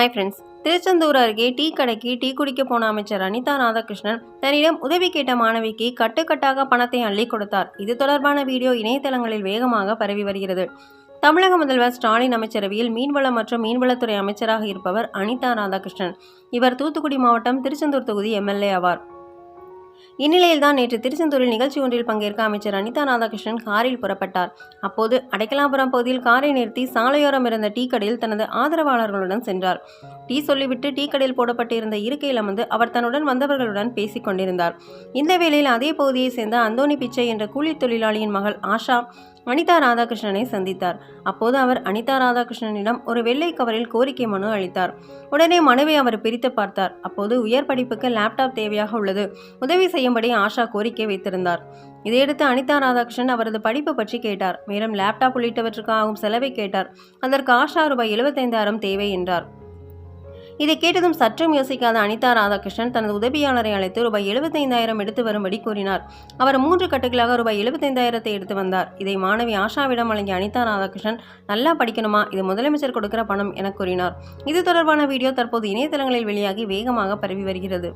Hi friends Tiruchendur அருகே tea கடைக்கு tea குடிக்க போன அமைச்சர் அனிதா ராதாகிருஷ்ணன் தன்னிடம் உதவி கேட்ட மாணவிக்கு கட்டுக்கட்டாக பணத்தை அள்ளி கொடுத்தார். இது தொடர்பான வீடியோ இணையதளங்களில் வேகமாக பரவி வருகிறது. தமிழக முதல்வர் ஸ்டாலின் அமைச்சரவையில் மீன்வளம் மற்றும் மீன்வளத்துறை அமைச்சராக இருப்பவர் அனிதா ராதாகிருஷ்ணன். இவர் தூத்துக்குடி மாவட்டம் திருச்செந்தூர் தொகுதி எம்எல்ஏ ஆவார். இந்நிலையில்தான் நேற்று திருச்செந்தூரில் நிகழ்ச்சி ஒன்றில் பங்கேற்க அமைச்சர் அனிதா ராதாகிருஷ்ணன் காரில் புறப்பட்டார். அப்போது அடைக்கலாபுரம் பகுதியில் காரை நிறுத்தி சாலையோரம் இருந்த டீ கடையில் தனது ஆதரவாளர்களுடன் சென்றார். டீ சொல்லிவிட்டு டீ கடையில் போடப்பட்டிருந்த இருக்கையில் அமர்ந்து அவர் தன்னுடன் வந்தவர்களுடன் பேசிக் கொண்டிருந்தார். இந்த வேளையில் அதே பகுதியைச் சேர்ந்த அந்தோணி பிச்சை என்ற கூலித் தொழிலாளியின் மகள் ஆஷா அனிதா ராதாகிருஷ்ணனை சந்தித்தார். அப்போது அவர் அனிதா ராதாகிருஷ்ணனிடம் ஒரு வெள்ளை கவரில் கோரிக்கை மனு அளித்தார். உடனே மனுவை அவர் பிரித்து பார்த்தார். அப்போது உயர் படிப்புக்கு லேப்டாப் தேவையாக உள்ளது. உதவி செய்யும்படி ஆஷா கோரிக்கை வைத்திருந்தார். இதையடுத்து அனிதா ராதாகிருஷ்ணன் அவரது படிப்பு பற்றி கேட்டார். மேலும் லேப்டாப் உள்ளிட்டவற்றுக்கு ஆகும் செலவை கேட்டார். அதற்கு ஆஷா ரூபாய் எழுபத்தைந்தாயிரம் தேவை என்றார். இதை கேட்டதும் சற்றும் யோசிக்காத அனிதா ராதாகிருஷ்ணன் தனது உதவியாளரை அழைத்து ரூபாய் எழுபத்தைந்தாயிரம் எடுத்து வரும்படி கூறினார். அவர் மூன்று கட்டுகளாக ரூபாய் எழுபத்தைந்தாயிரத்தை எடுத்து வந்தார். இதை மாணவி ஆஷாவிடம் வழங்கிய அனிதா ராதாகிருஷ்ணன் நல்லா படிக்கணுமா? இது முதலமைச்சர் கொடுக்கிற பணம் என கூறினார். இது தொடர்பான வீடியோ தற்போது இணையதளங்களில் வெளியாகி வேகமாக பரவி வருகிறது.